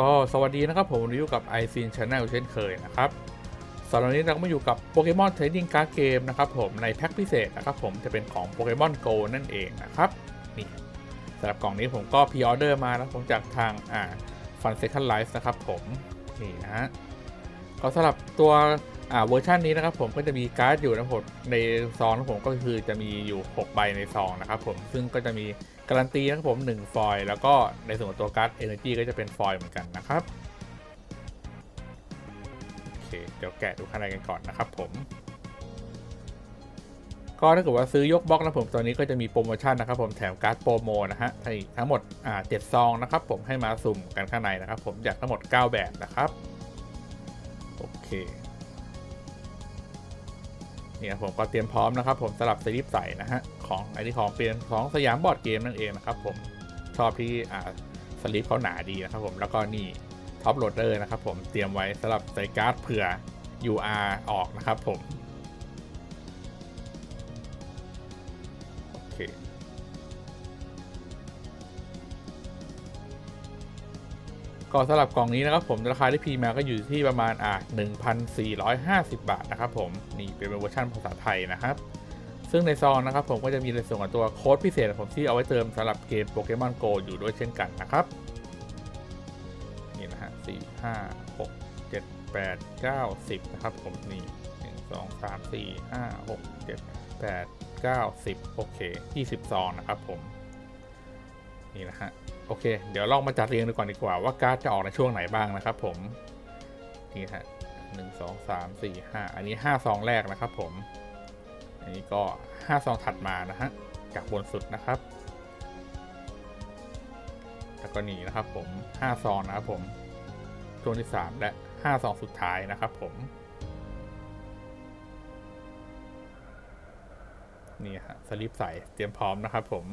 ก็สวัสดีนะครับผมอยู่กับ i อซีนชาแนลเช่นเคยนะครับสำหรับวันนี้เราก็มาอยู่กับโปเกมอนเทรดดิ้งการ์ดเกมนะครับผมในแพ็คพิเศษนะครับผมจะเป็นของโปเกมอนโกนั่นเองนะครับนี่สำหรับกล่องนี้ผมก็พีออเดอร์มานะผมจากทางอ่าฟันเซคันไลฟ์นะครับผมนี่นะฮะก็สำหรับตัว อ่าเวอร์ชันนี้นะครับผมก็จะมีการ์ดอยู่นะผมในซองของผมก็คือจะมีอยู่ 6 ใบในซองนะครับผมซึ่งก็จะมีการันตีนะครับผม1ฟอยล์แล้วก็ในส่วนของตัวการ์ด Energy ก็จะเป็นฟอยล์เหมือนกันนะครับโอเคเดี๋ยวแกะดูข้างในกันก่อนนะครับผมก็ถ้าเกิดว่าซื้อยกบล็อกนะผมตอนนี้ก็จะมีโปรโมชั่นนะครับผมแถมการ์ดโปรโมนะฮะทั้งหมดอ่าเจ็ดซองนะครับผมให้มาสุ่มกันข้างในนะครับผมจากทั้งหมด 9 แบบนะครับโอเค เนี่ยผมก็เตรียมพร้อมนะครับผมสลับสลิปใส่นะฮะของไอที่ของเปลี่ยนของสยามบอร์ดเกมนั่นเองนะครับผมชอบที่อ่าสลิปเขาหนาดีนะครับผมแล้วก็นี่ท็อปโหลดเดอร์นะครับผมเตรียมไว้สำหรับใส่การ์ดเผื่อ UR ออกนะครับผม ก็สำหรับกล่องนี้นะครับผมราคาที่พีมาก็อยู่ที่ประมาณอะ1,450 บาทนะครับผมนี่เป็นเวอร์ชันภาษาไทยนะครับ ซึ่งในซองนะครับผมก็จะมีในส่วนของตัวโค้ดพิเศษของผมที่เอาไว้เติมสำหรับเกมโปเกมอนโกอยู่ด้วยเช่นกันนะครับนี่นะฮะสี่ห้าหกเจ็ดแปดเก้าสิบนะครับผมนี่หนึ่งสองสามสี่ห้าหกเจ็ดแปดเก้าสิบโอเคยี่สิบซองนะครับผมนี่นะฮะ โอเค เดี๋ยวลองมาจัดเรียงดูก่อนดีกว่าว่าการ์ดจะออกในช่วงไหนบ้างนะครับผม นี่ฮะหนึ่งสองสามสี่ห้าอันนี้ห้าซองแรกนะครับผม อันนี้ก็ห้าซองถัดมานะฮะจากบนสุดนะครับ แล้วก็นี่นะครับผม5ซองนะครับผมช่วงที่3และ5ซองสุดท้ายนะครับผมนี่ฮะสลิปใส่เตรียมพร้อมนะครับผม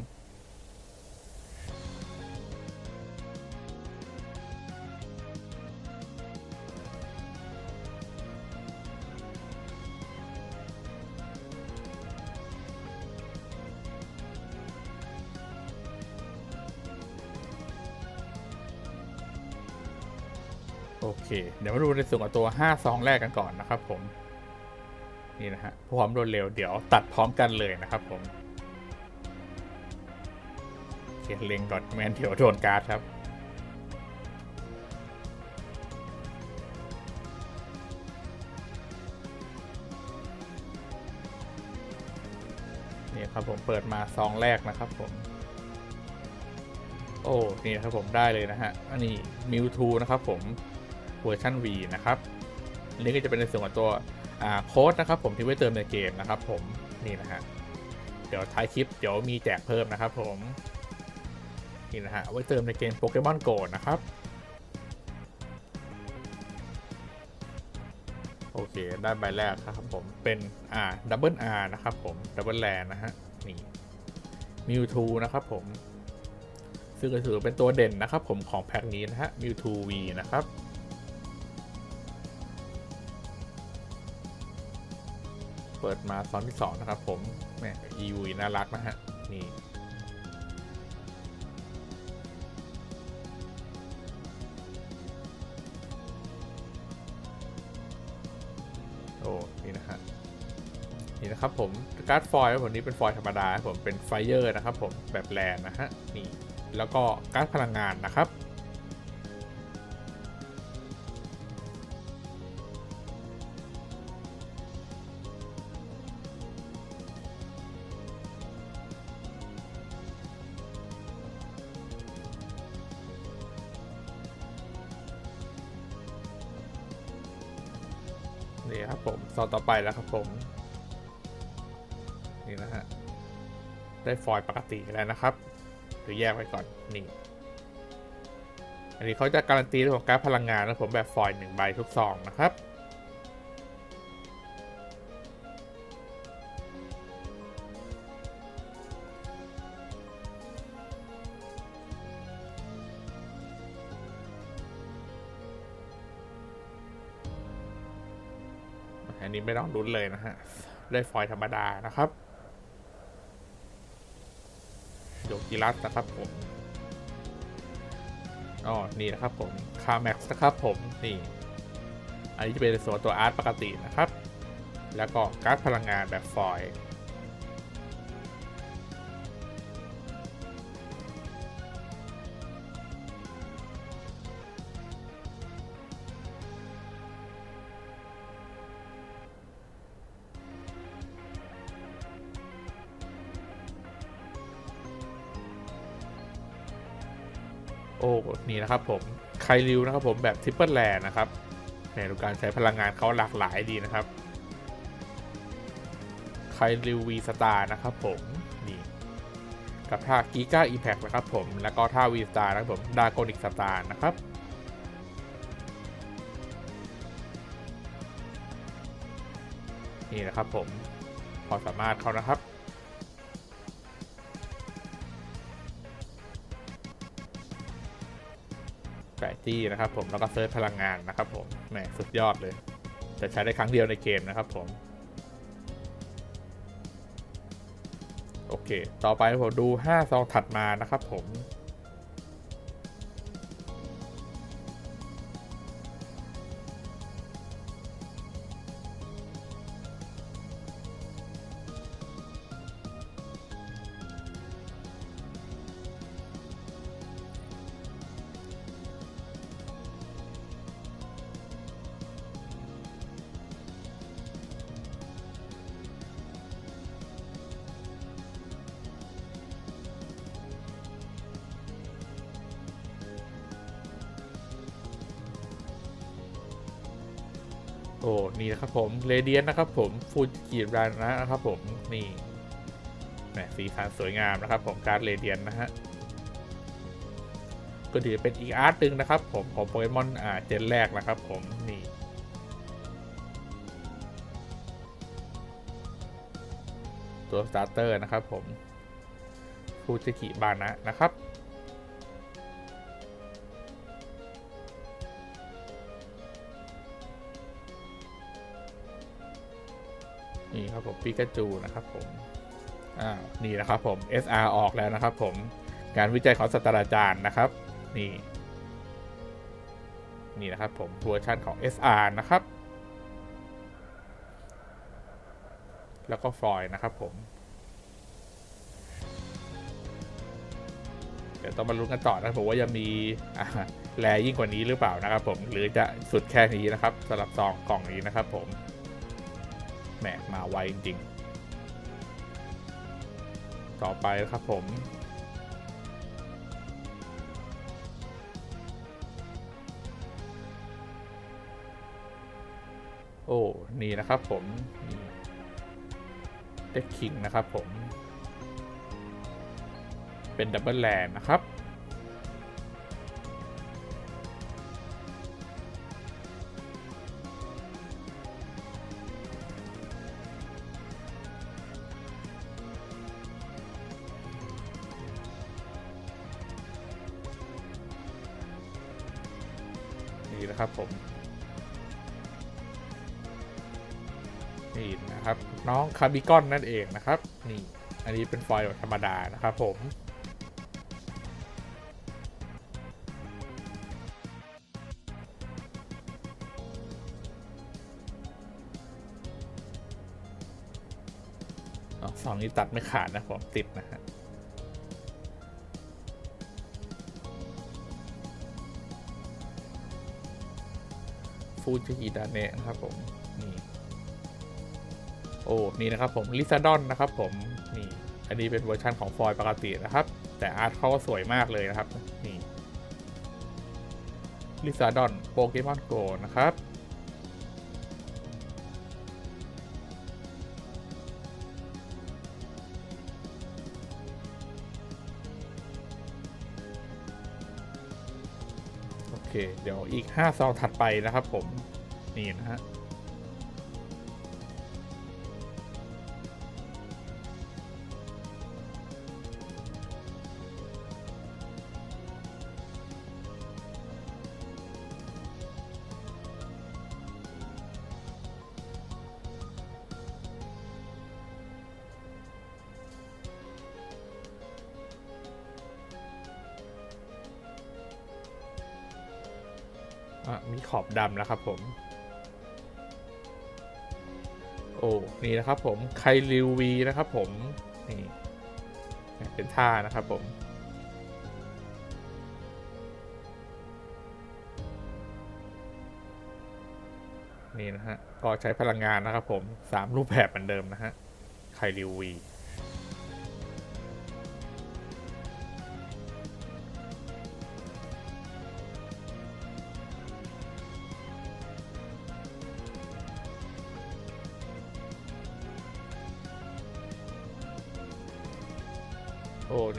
เค เดี๋ยวมาดูในส่วนของตัว5ซองแรกกันก่อนนะครับผม นี่นะฮะพื่อมรวดเร็วเดี๋ยวตัดพร้อมกันเลยนะครับผมโอเคเล็งก่อนแมนเดี๋ยวโดนการ์ดครับนี่ครับผมเปิดมาซองแรกนะครับผม โอ้ นี่ครับผมได้เลยนะฮะ อันนี้มิวทูนะครับผม เวอร์ชัน V นะครับอันนี้ก็จะเป็นในส่วนของตัวโค้ดนะครับผมที่ไว้เติมในเกมนะครับผมนี่นะฮะเดี๋ยวท้ายคลิปเดี๋ยวมีแจกเพิ่มนะครับผมนี่นะฮะไว้เติมในเกมโปเกมอนโกนะครับโอเค ได้ใบแรกนะครับผม เป็นอ่าดับเบิลอาร์นะครับผม ดับเบิลแลนนะฮะ นี่มิวทูนะครับผม ซึ่งก็ถือเป็นตัวเด่นนะครับผมของแพ็คนี้นะฮะ Mewtwo V นะครับ เปิดมาซ้อนที่2นะครับผมแหม่ EV น่ารักนะฮะ นี่โอ้นี่นะฮะนี่นะครับผมการ์ดฟอยล์ผมนี้เป็นฟอยล์ธรรมดาครับผมเป็นไฟเยอร์นะครับผมแบบแลนนะฮะนี่แล้วก็การ์ดพลังงานนะครับ อนต่อไปแล้วครับผมนี่นะฮะได้ฟอยล์ปกติแล้วนะครับหรือแยกไว้ก่อนนี่อันนี้เขาจะการันตีเรื่องของการพลังงานนะผมแบบฟอยล์หนึ่งใบทุกซองนะครับ ไม่ต้องลุ้นเลยนะฮะได้ฟอยธรรมดานะครับโยกิรัสนะครับผมอ๋อนี่นะครับผมคาแม็กซ์นะครับผมนี่ อันนี้จะเป็นในส่วนตัวอาร์ตปกตินะครับ แล้วก็การ์ดพลังงานแบบฟอยล์ โอ้นี่นะครับผมไคริวนะครับผมแบบทริปเปิลแลนนะครับในการใช้พลังงานเขาหลากหลายดีนะครับไคริววีสตาร์นะครับผมนี่กับท่ากีก้าอีแพคนะครับผมแล้วก็ท่าวีสตาร์นะครับผมดาโกนิกสตาร์นะครับนี่นะครับผมพอสามารถเขานะครับ แปะจี้นะครับผมแล้วก็เซิร์ชพลังงานนะครับผมแหมสุดยอดเลย จะใช้ได้ครั้งเดียวในเกมนะครับผม โอเค ต่อไปผมดู5ซองถัดมานะครับผม อ้นี่นะครับผมเรเดียนนะครับผมฟูจิรานะนะครับผมนี่แหมสีสันสวยงามนะครับผมการ์ดเรเดียนนะฮะก็ถือเป็นอีกอาร์ตหนึ่งนะครับผมของโปเกมอนอ่าเจนแรกนะครับผมนี่ตัวสตาร์เตอร์นะครับผมฟูจิกิบานะนะครับ ปิกาจูนะครับผม อ่า นี่นะครับผม SR ออกแล้วนะครับผมงานวิจัยของศาสตราจารย์นะครับ นี่ นี่นะครับผมเวอร์ชันของ SR นะครับ แล้วก็ฟลอยด์นะครับผม เดี๋ยวต้องมาลุ้นกันต่อนะครับผมว่าจะมีอ่าแรยิ่งกว่านี้หรือเปล่านะครับผม หรือจะสุดแค่นี้นะครับสำหรับซองกล่องนี้นะครับผม แหมมาไวจริงๆ ต่อไปนะครับผม โอ้ นี่นะครับผมเด็กคิงนะครับผม เป็นดับเบิลแลนนะครับ นี่นะครับผมนี่นะครับน้องคาร์บิกอนนั่นเองนะครับนี่อันนี้เป็นฟอยล์ธรรมดานะครับผมอ๋อสองนี้ตัดไม่ขาดนะผมติดนะฮะ ฟูจิกิดาเนะนะครับผมนี่โอ้นี่นะครับผมลิซาดอนนะครับผมนี่อันนี้เป็นเวอร์ชันของฟอยล์ปกตินะครับ แต่อาร์ตเขาก็สวยมากเลยนะครับนี่ลิซาดอนโปเกมอนโกนะครับ เคเดี๋ยวอีก5ซองถัดไปนะครับผม นี่นะฮะ มีขอบดำนะครับผม โอ้ นี่นะครับผม ไคลิววีนะครับผม นี่เป็นท่านะครับผมนี่นะฮะ ก็ใช้พลังงานนะครับผมสามรูปแบบเหมือนเดิมนะฮะ ไคลิววี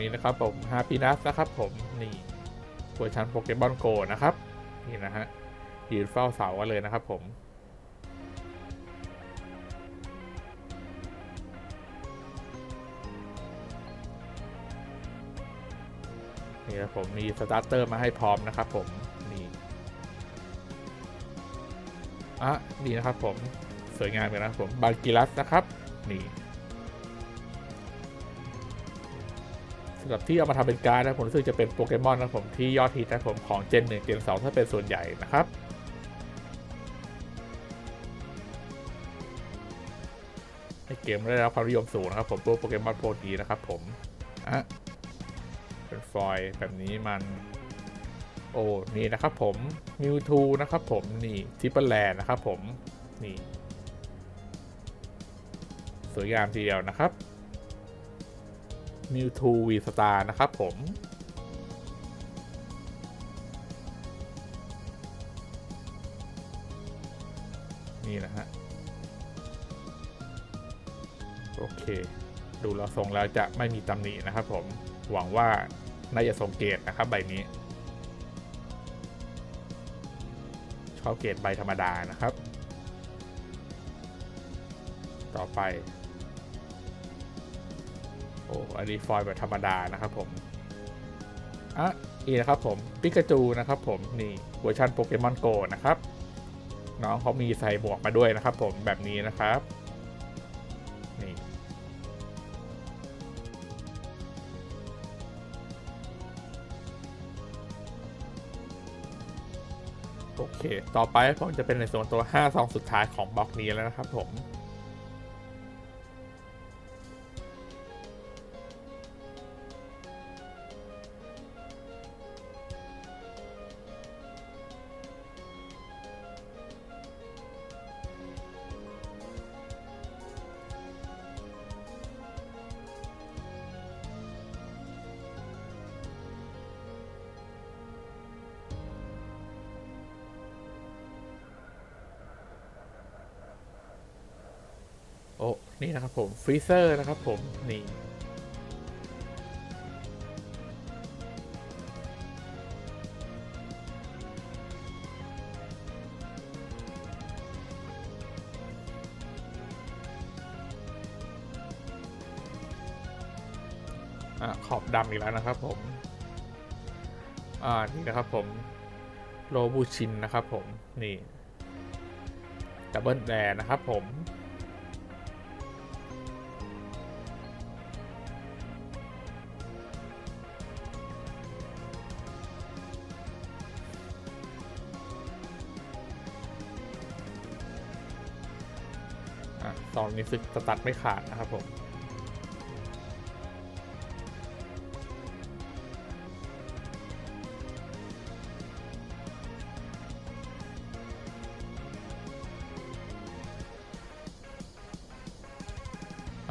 นี่นะครับผมฮาปีนัสนะครับผมนี่เวอร์ชันโปเกมอนโกนะครับ นี่นะฮะยืนเฝ้าเสากันเลยนะครับผมนี่ครับผมมีสตาร์เตอร์มาให้พร้อมนะครับผมนี่อะนี่นะครับผมสวยงามเลยนะครับผมบากิลัสนะครับ นี่ สำหรับที่เอามาทำเป็นการ์ดนะผมรู้สึกจะเป็นโปเกมอนนะผมที่ยอดฮิตนะผมของเจน1เจน2ถ้าเป็นส่วนใหญ่นะครับในเกมได้รับความนิยมสูงนะครับผมพวกโปเกมอนโปรตีนะครับผมอะเป็นฟอยล์แบบนี้มันโอ้นี่นะครับผมมิวทูนะครับผมนี่ทิปเปิลแลนนะครับผมนี่สวยงามทีเดียวนะครับ มิวทูวีสตาร์นะครับผม นี่นะฮะ โอเค ดูแล้วทรงแล้วจะไม่มีตำหนินะครับผม หวังว่าน่าจะทรงเกตนะครับใบนี้ ชอบเกตใบธรรมดานะครับ ต่อไป อ้อันนี้ฟอยล์แบบธรรมดานะครับผมอะนี่นะครับผมปิกาจูนะครับผมนี่เวอร์ชันโปเกมอนโกนะครับ น้องเขามีใส่หมวกมาด้วยนะครับผมแบบนี้นะครับนี่โอเค ต่อไปผมจะเป็นในส่วนตัว 5 ซองสุดท้ายของบล็อกนี้แล้วนะครับผม ฟรีเซอร์นะครับผม นี่ ขอบดำอีกแล้วนะครับผม อ่า นี่นะครับผม โลบูชินนะครับผม นี่ดับเบิลแดนะครับผม นี้ซึกสตัดไม่ขาดนะครับผม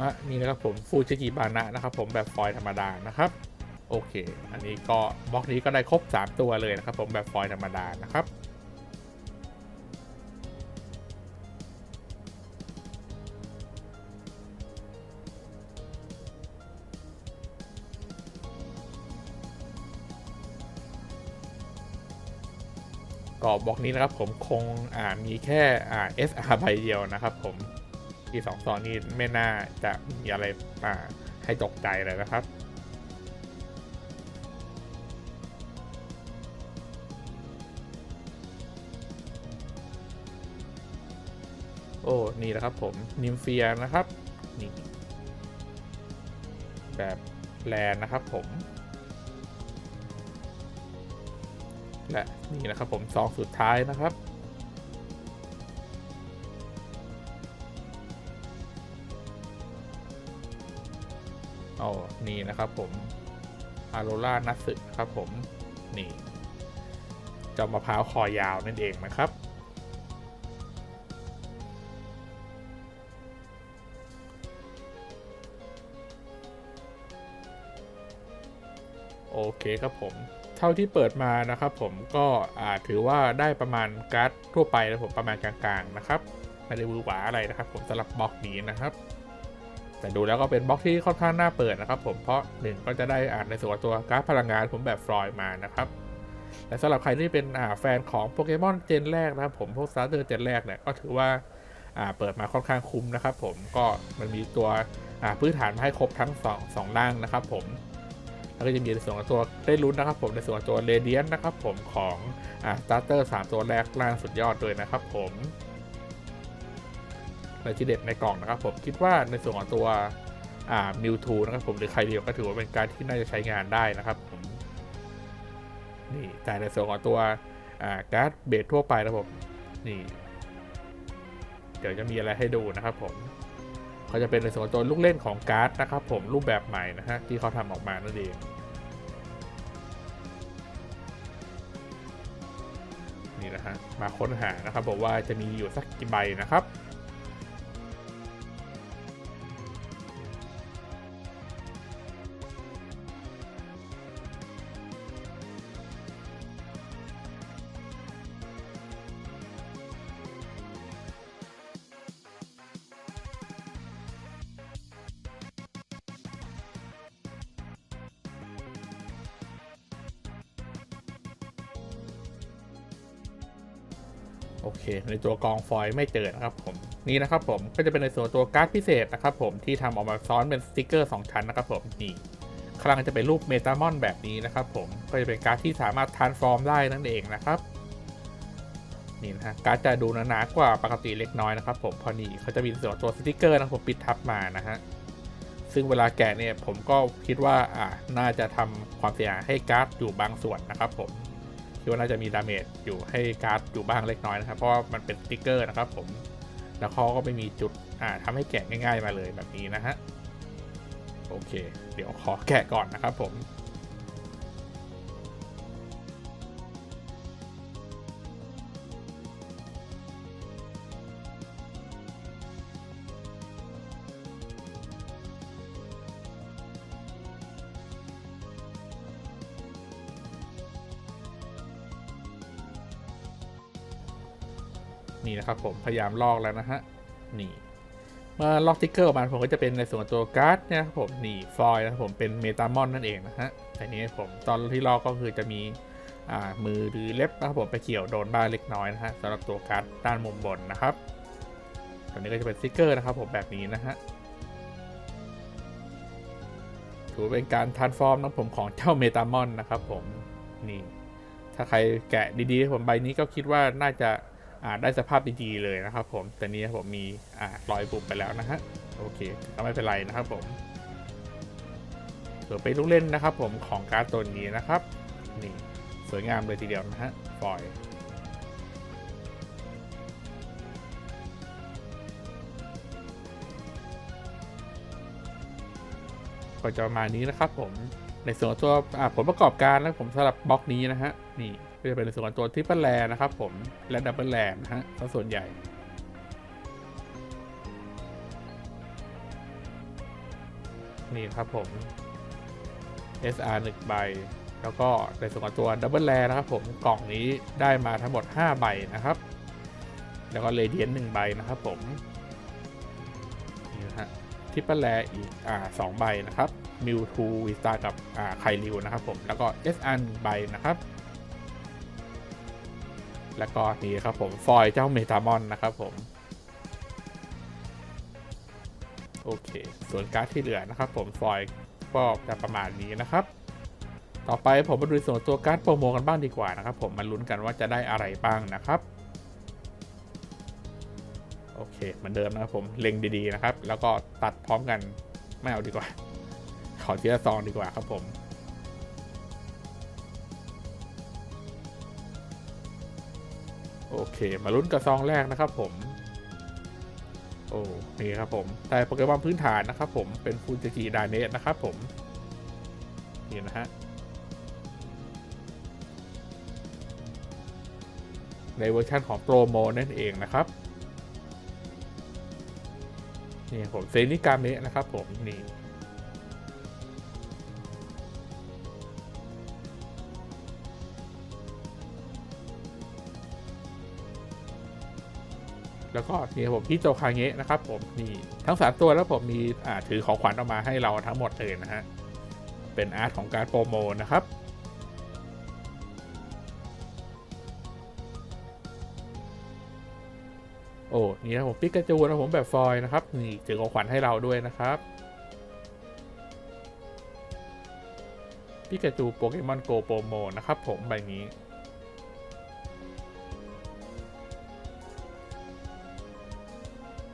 อะนี่นะครับผมฟูจิกิบานะนะครับผมแบบฟอยธรรมดานะครับโอเค อันนี้ก็บล็อกนี้ก็ได้ครบ 3 ตัวเลยนะครับผมแบบฟอยธรรมดานะครับ ก็บล็อกนี้นะครับผมคงมีแค่อ่า SR ใบเดียวนะครับผมที่สองซองนี้ไม่น่าจะมีอะไรอ่าให้ตกใจเลยนะครับโอ้ นี่นะครับผม นิมเฟียนะครับ นี่ แบบแลนนะครับผม และนี่นะครับผมซองสุดท้ายนะครับ โอ้นี่นะครับผมอาโรล่านัสึครับผม นี่จ้ามะพร้าวคอยาวนั่นเองนะครับโอเคครับผม เท่าที่เปิดมานะครับผมก็ถือว่าได้ประมาณการ์ดทั่วไปนะผมประมาณกลางๆนะครับไม่ได้วือหวาอะไรนะครับ ผมสำหรับบล็อกนี้นะครับ แต่ดูแล้วก็เป็นบล็อกที่ค่อนข้างน่าเปิดนะครับผมเพราะหนึ่งก็จะได้อ่านในส่วนตัวการ์ดพลังงานผมแบบฟลอยด์มานะครับและสำหรับใครที่เป็นแฟนของโปเกมอนเจนแรกนะครับผมพวกสตาร์เตอร์เจนแรกเนี่ยก็ถือว่าเปิดมาค่อนข้างคุ้มนะครับ ผมก็มันมีตัวพื้นฐานมาให้ครบทั้งสองสองร่างนะครับ ผม แล้วก็จะมีในส่วนของตัวได้ลุ้นนะครับผมในส่วนของตัวเรเดียนนะครับผมของอ่าสตาร์เตอร์สามตัวแรกล่างสุดยอดเลยนะครับผมและที่เด็ดในกล่องนะครับผมคิดว่าในส่วนของตัวอ่ามิวทูนะครับผมหรือใครเดียวก็ถือว่าเป็นการที่น่าจะใช้งานได้นะครับผมนี่แต่ในส่วนของตัวอ่าการ์ดเบสทั่วไปนะครับผมนี่ เดี๋ยวจะมีอะไรให้ดูนะครับผม เขาจะเป็นในส่วนตัวลูกเล่นของการ์ดนะครับผมรูปแบบใหม่นะฮะที่เขาทำออกมานั่นเองนี่นะฮะมาค้นหานะครับบอกว่าจะมีอยู่สักกี่ใบนะครับ ในตัวกองฟอยล์ไม่เจอนะครับผมนี่นะครับผมก็จะเป็นในส่วนตัวการ์ดพิเศษนะครับผมที่ทำออกมาซ้อนเป็นสติกเกอร์ 2 ชั้นนะครับผมนี่ข้างล่างจะเป็นรูปเมตามอนแบบนี้นะครับผมก็จะเป็นการ์ดที่สามารถทานฟอร์มได้นั่นเองนะครับนี่นะฮะการ์ดจะดูหนาๆกว่าปกติเล็กน้อยนะครับผมเพอนี่เขาจะมีส่วนตัวสติกเกอร์นะผมปิดทับมานะฮะซึ่งเวลาแกะเนี่ยผมก็คิดว่าอ่าน่าจะทำความเสียหายให้การ์ดอยู่บางส่วนนะครับผม คิดว่าน่าจะมีดาเมจอยู่ให้การ์ดอยู่บ้างเล็กน้อยนะครับ เพราะมันเป็นสติ๊กเกอร์นะครับผม แล้วเขาก็ไม่มีจุดอ่าทำให้แกะง่าย ๆมาเลยแบบนี้นะฮะ โอเค เดี๋ยวขอแกะก่อนนะครับผม นี่นะครับผมพยายามลอกแล้วนะฮะนี่เมื่อลอกติ๊กเกอร์ออกมาผมก็จะเป็นในส่วนตัวการ์ดนี่ยครับผมนี่ฟอยล์นะครับผมเป็นเมตามอนนั่นเองนะฮะแต่นี้ผมตอนที่ลอกก็คือจะมีอ่ามือหรือเล็บนะครับผมไปเกี่ยวโดนบ้างเล็กน้อยนะฮะสำหรับตัวการ์ดด้านมุมบนนะครับตัวนี้ก็จะเป็นสติ๊กเกอร์นะครับผมแบบนี้นะฮะถือว่าเป็นการทานฟอร์มนะผมของเจ้าเมตามอนนะครับผมนี่ถ้าใครแกะดีๆผมใบนี้ก็คิดว่าน่าจะ ได้สภาพดีๆเลยนะครับผมแต่นี้ผมมีอรอยบุบไปแล้วนะฮะโอเคก็ไม่เป็นไรนะครับผมถือเป็นลูกเล่นนะครับผมของการ์ดตัวนี้นะครับนี่สวยงามเลยทีเดียวนะฮะฟอยก็จะประมาณนี้นะครับผมในส่วนตัวผลประกอบการนะผมสำหรับบล็อกนี้นะฮะนี่ ก็จะเป็นในส่วนของตัวทริปเปิลแลนะครับผมและดับเบิลแลนะฮะส่วนใหญ่นี่ครับผม SR 1ใบ แล้วก็ในส่วนของตัวดับเบิลแลนะครับผมกล่องนี้ได้มาทั้งหมด 5 ใบนะครับ แล้วก็เรเดียน1ใบนะครับผมนี่นะฮะทิปเปิลแลอีกอ่าสองใบนะครับมิวทูวิสตากับอ่าไคลิวนะครับผมแล้วก็ SR 1ใบนะครับ แล้วก็นี่ครับผมฟอยล์เจ้าเมตามอนนะครับผม โอเค ส่วนการ์ดที่เหลือนะครับผมฟอยล์ก็จะประมาณนี้นะครับ ต่อไปผมมาดูส่วนตัวการ์ดโปรโมกันบ้างดีกว่านะครับ ผมมาลุ้นกันว่าจะได้อะไรบ้างนะครับโอเคเหมือนเดิมนะครับผมเล็งดีๆนะครับ แล้วก็ตัดพร้อมกันไม่เอาดีกว่า ขอทีละซองดีกว่าครับผม โอเค มาลุ้นกับซองแรกนะครับผม โอ้นี่ครับผมได้โปเกมอนพื้นฐานนะครับผมเป็นฟูจิจิดาเนสนะครับผม นี่นะฮะในเวอร์ชันของโปรโมนั่นเองนะครับนี่ผมเซนิกาเมะนะครับผมนี่ แล้วก็นี่ครับผมพี่โจคาเงะนะครับผมนี่ทั้งสามตัวแล้วผมมีถือของขวัญออกมาให้เราทั้งหมดเลยนะฮะเป็นอาร์ตของการโปรโมทนะครับโอ้นี่นะผมปิกาจูนะผมแบบฟอยนะครับนี่ถือของขวัญให้เราด้วยนะครับปิกาจูโปเกมอนโกโปรโมนะครับผมใบนี้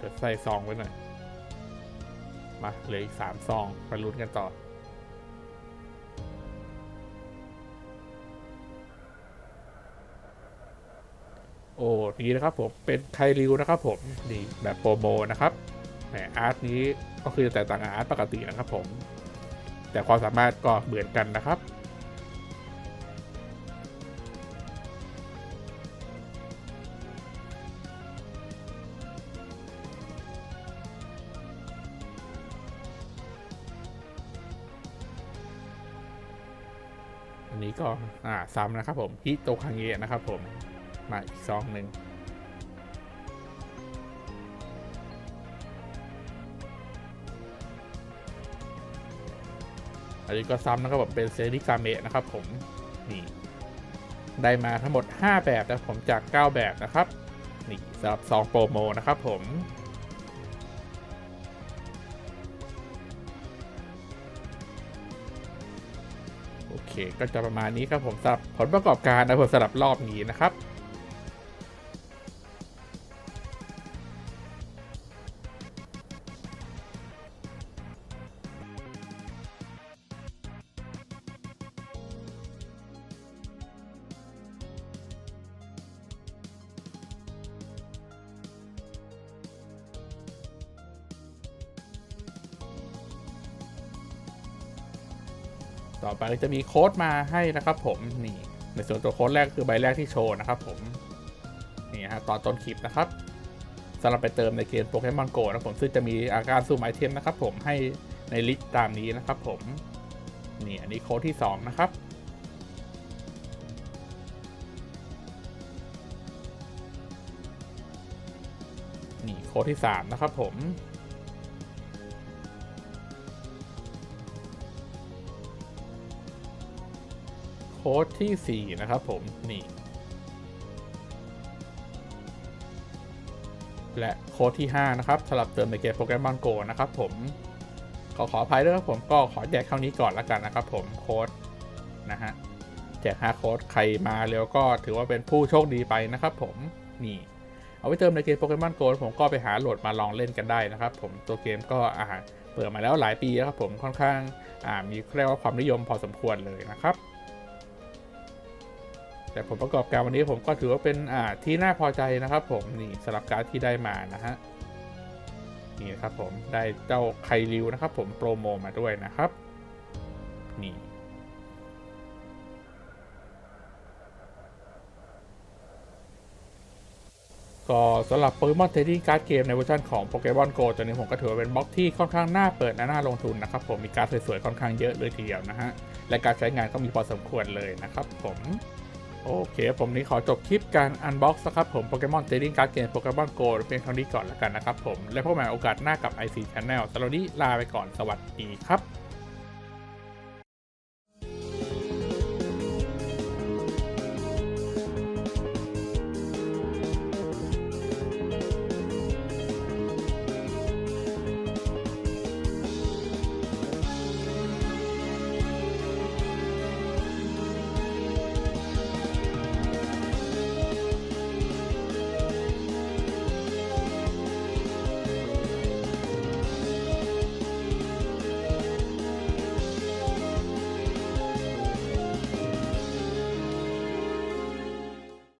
เดี๋ยวใส่ซองไว้หน่อย มาเหลืออีกสามซองไปลุ้นกันต่อ โอ้ดีนะครับผมเป็นไคริวนะครับผมนี่แบบโปรโมนะครับแหมอาร์ตนี้ก็คือแต่ต่างอาร์ตปกตินะครับผม แต่ความสามารถก็เหมือนกันนะครับ อ่าซ้ำนะครับผมฮิโตคังเงะนะครับผมมาอีกซองหนึ่งอันนี้ก็ซ้ำนะครับผมเป็นเซริกาเมะนะครับผมนี่ได้มาทั้งหมด 5 แบบนะผมจาก 9 แบบนะครับนี่สำหรับซองโปรโมนะครับผม เค ก็จะประมาณนี้ครับผมสำหรับผลประกอบการนะผมสำหรับรอบนี้นะครับ ต่อไปจะมีโค้ดมาให้นะครับผมนี่ในส่วนตัวโค้ดแรกคือใบแรกที่โชว์นะครับผมนี่ฮะตอนต้นคลิปนะครับสำหรับไปเติมในเกมโปเกมอนโกนะผมซึ่งจะมีอาการซูมไอเทมนะครับผมให้ในลิสต์ตามนี้นะครับผมนี่อันนี้โค้ดที่ 2 นะครับนี่โค้ดที่ 3 นะครับผม โค้ดที่ 4 นะครับผม นี่ และโค้ดที่ 5 นะครับสำหรับเติมในเกมโปเกมอนโกนะครับผม ขอขออภัยด้วยครับผมก็ขอแจกเท่านี้ก่อนละกันนะครับผมโค้ดนะฮะแจก5โค้ดใครมาเร็วก็ถือว่าเป็นผู้โชคดีไปนะครับผมนี่เอาไว้เติมในเกมโปเกมอนโกผมก็ไปหาโหลดมาลองเล่นกันได้นะครับผมตัวเกมก็อ่าเปิดมาแล้วหลายปีแล้วครับผมค่อนข้างอ่ามีเรียกว่าความนิยมพอสมควรเลยนะครับ แต่ผลประกอบการวันนี้ผมก็ถือว่าเป็นอ่าที่น่าพอใจนะครับ ผมนี่สำหรับการดที่ได้มานะฮะนี่นะครับผมได้เจ้าไคริวนะครับ ผมโปรโมมาด้วยนะครับ นี่ก็สำหรับโปเกมอนเทดดี้การ์ดเกมในเวอร์ชันของโปเกมอนโกตัวนี้ผมก็ถือว่าเป็นบล็อกที่ค่อนข้างน่าเปิดและน่าลงทุนนะครับผมมีการ์ดสวยๆค่อนข้างเยอะเลยทีเดียวนะฮะ และการใช้งานก็มีพอสมควรเลยนะครับผม โอเค ผมนี้ขอจบคลิปการอันบ็อกซ์นะครับผมโปเกมอนเทดดิ้งการ์ดเกมโปเกมอนโกเพียงเท่านี้ก่อนแล้วกันนะครับผม และพบกันใหม่โอกาสหน้ากับ IC Channel สำหรับวันนี้ลาไปก่อนสวัสดีครับ